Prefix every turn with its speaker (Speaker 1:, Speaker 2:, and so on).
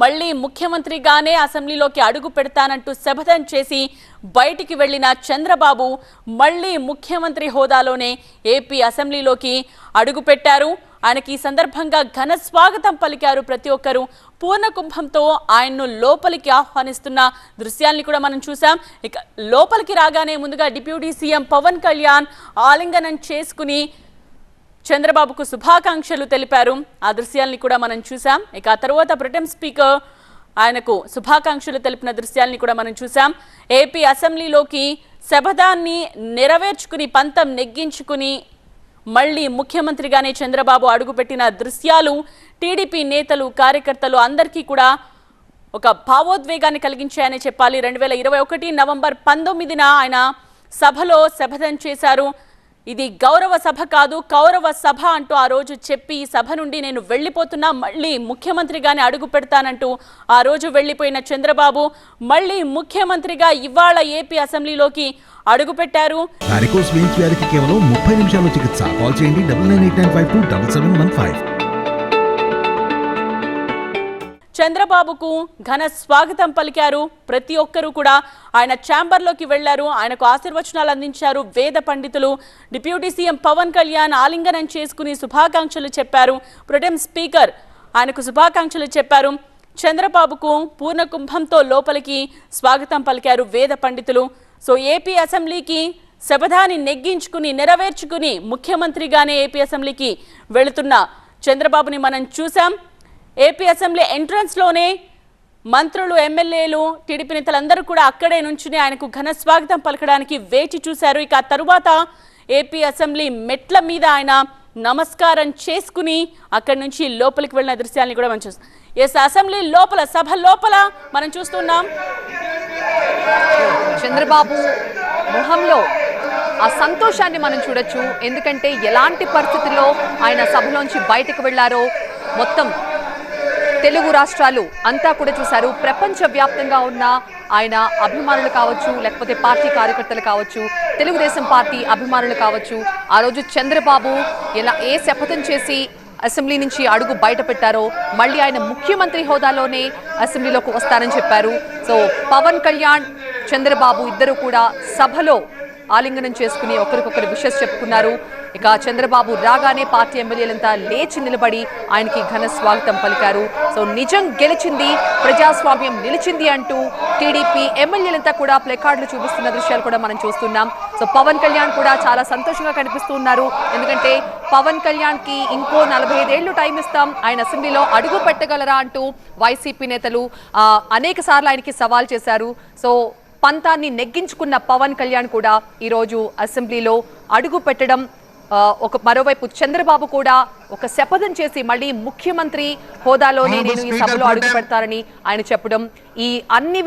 Speaker 1: మళ్ళీ ముఖ్యమంత్రిగానే అసెంబ్లీలోకి అడుగు పెడతానంటూ శపథం చేసి బయటికి వెళ్ళిన చంద్రబాబు మళ్ళీ ముఖ్యమంత్రి హోదాలోనే ఏపీ అసెంబ్లీలోకి అడుగు పెట్టారు. ఆయనకి ఈ సందర్భంగా ఘన స్వాగతం పలికారు ప్రతి ఒక్కరూ. పూర్ణ కుంభంతో ఆయన్ను లోపలికి ఆహ్వానిస్తున్న దృశ్యాల్ని కూడా మనం చూసాం ఇక లోపలికి రాగానే ముందుగా డిప్యూటీ సీఎం పవన్ కళ్యాణ్ ఆలింగనం చేసుకుని చంద్రబాబుకు శుభాకాంక్షలు తెలిపారు. ఆ దృశ్యాల్ని కూడా మనం చూసాం ఇక ఆ తర్వాత బ్రిటన్ స్పీకర్ ఆయనకు శుభాకాంక్షలు తెలిపిన దృశ్యాల్ని కూడా మనం చూసాం ఏపీ అసెంబ్లీలోకి శపథాన్ని నెరవేర్చుకుని పంతం నెగ్గించుకుని మళ్ళీ ముఖ్యమంత్రిగానే చంద్రబాబు అడుగుపెట్టిన దృశ్యాలు టీడీపీ నేతలు కార్యకర్తలు అందరికీ కూడా ఒక భావోద్వేగాన్ని కలిగించాయని చెప్పాలి. రెండు వేల ఇరవై ఒకటి నవంబర్ పంతొమ్మిదిన ఆయన సభలో శపథం చేశారు. ఇది గౌరవ సభ కాదు కౌరవ సభ అంటూ ఆ రోజు చెప్పి ఈ సభ నుండి నేను వెళ్ళిపోతున్నా మళ్ళీ ముఖ్యమంత్రిగానే అడుగు పెడతానంటూ ఆ రోజు వెళ్ళిపోయిన చంద్రబాబు మళ్ళీ ముఖ్యమంత్రిగా ఇవాళ ఏపీ అసెంబ్లీలోకి అడుగుపెట్టారు
Speaker 2: పెట్టారు. కేవలం ముప్పై నిమిషాల్లో చికిత్స. కాల్ చేయండి
Speaker 1: చంద్రబాబుకు ఘన స్వాగతం పలికారు ప్రతి ఒక్కరూ కూడా. ఆయన ఛాంబర్లోకి వెళ్ళారు ఆయనకు ఆశీర్వచనాలు అందించారు వేద పండితులు. డిప్యూటీ సీఎం పవన్ కళ్యాణ్ ఆలింగనం చేసుకుని శుభాకాంక్షలు చెప్పారు. ప్రొటెం స్పీకర్ ఆయనకు శుభాకాంక్షలు చెప్పారు. చంద్రబాబుకు పూర్ణ కుంభంతో లోపలికి స్వాగతం పలికారు వేద పండితులు. సో ఏపీ అసెంబ్లీకి శపథాన్ని నెగ్గించుకుని నెరవేర్చుకుని ముఖ్యమంత్రిగానే ఏపీ అసెంబ్లీకి వెళుతున్న చంద్రబాబుని మనం చూసాం ఏపీ అసెంబ్లీ ఎంట్రన్స్లోనే మంత్రులు ఎమ్మెల్యేలు టీడీపీ నేతలందరూ కూడా అక్కడే నుంచుని ఆయనకు ఘన స్వాగతం పలకడానికి వేచి చూశారు. ఇక తరువాత ఏపీ అసెంబ్లీ మెట్ల మీద ఆయన నమస్కారం చేసుకుని అక్కడి నుంచి లోపలికి వెళ్ళిన దృశ్యాన్ని కూడా మనం చూస్తాం. ఎస్ అసెంబ్లీ లోపల సభ లోపల మనం చూస్తున్నాం.
Speaker 3: చంద్రబాబు మొహంలో ఆ సంతోషాన్ని మనం చూడొచ్చు. ఎందుకంటే ఎలాంటి పరిస్థితుల్లో ఆయన సభలోంచి బయటకు వెళ్ళారో మొత్తం తెలుగు రాష్ట్రాలు అంతా కూడా చూశారు. ప్రపంచ వ్యాప్తంగా ఉన్న ఆయన అభిమానులు కావచ్చు లేకపోతే పార్టీ కార్యకర్తలు కావచ్చు తెలుగుదేశం పార్టీ అభిమానులు కావచ్చు ఆ రోజు చంద్రబాబు ఎలా ఏ శపథం చేసి అసెంబ్లీ నుంచి అడుగు బయట పెట్టారో మళ్ళీ ఆయన ముఖ్యమంత్రి హోదాలోనే అసెంబ్లీలోకి వస్తారని చెప్పారు. సో పవన్ కళ్యాణ్ చంద్రబాబు ఇద్దరు కూడా సభలో ఆలింగనం చేసుకుని ఒకరికొకరు విషస్ చెప్పుకున్నారు. ఇక చంద్రబాబు రాగానే పార్టీ ఎమ్మెల్యేలంతా లేచి నిలబడి ఆయనకి ఘన స్వాగతం పలికారు. సో నిజం గెలిచింది ప్రజాస్వామ్యం నిలిచింది అంటూ టీడీపీ ఎమ్మెల్యేలంతా కూడా ప్లెకార్డులు చూపిస్తున్న దృశ్యాలు కూడా మనం చూస్తున్నాం. సో పవన్ కళ్యాణ్ కూడా చాలా సంతోషంగా కనిపిస్తూ ఉన్నారు. ఎందుకంటే పవన్ కళ్యాణ్కి ఇంకో నలభై ఐదేళ్ళు టైం ఇస్తాం. ఆయన అసెంబ్లీలో అడుగు పెట్టగలరా అంటూ వైసీపీ నేతలు అనేక సార్లు ఆయనకి సవాల్ చేశారు. సో పంతాన్ని నెగ్గించుకున్న పవన్ కళ్యాణ్ కూడా ఈరోజు అసెంబ్లీలో అడుగు పెట్టడం ఒక మరోవైపు చంద్రబాబు కూడా ఒక శపథం చేసి మళ్ళీ ముఖ్యమంత్రి హోదాలోనే నేను ఈ సభలో అడుగు పెడతారని ఆయన చెప్పడం. ఈ అన్ని